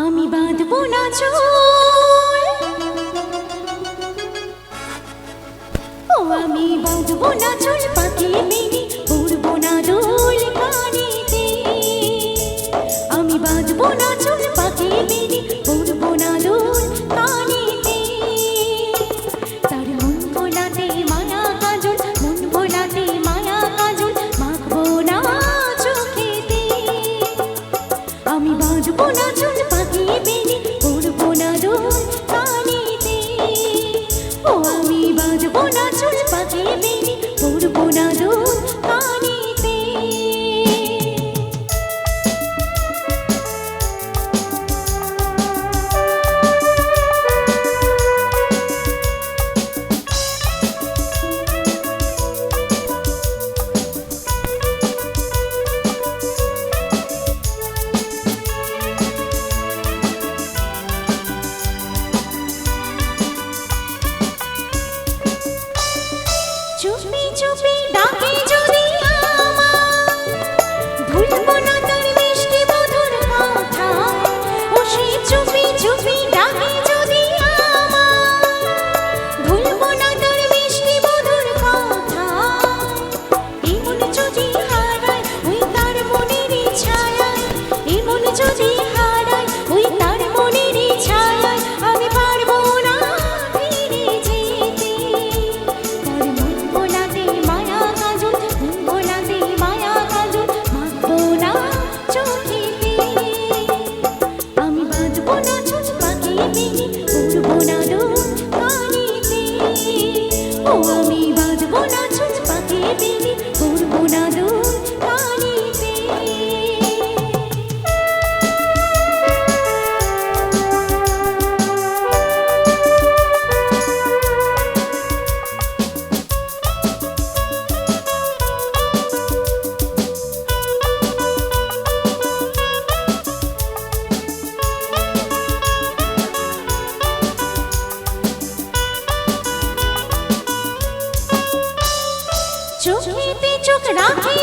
আমি বাঁধবো না চুল। ও, আমি বাঁধবো না চুল পাকিয়ে মেনে উড়বো না দোল পানিতে। আমি বাঁধবো না চুল পাকিয়ে মেনে আমি বাজবো না চুন পাখি বেরি। choose me. not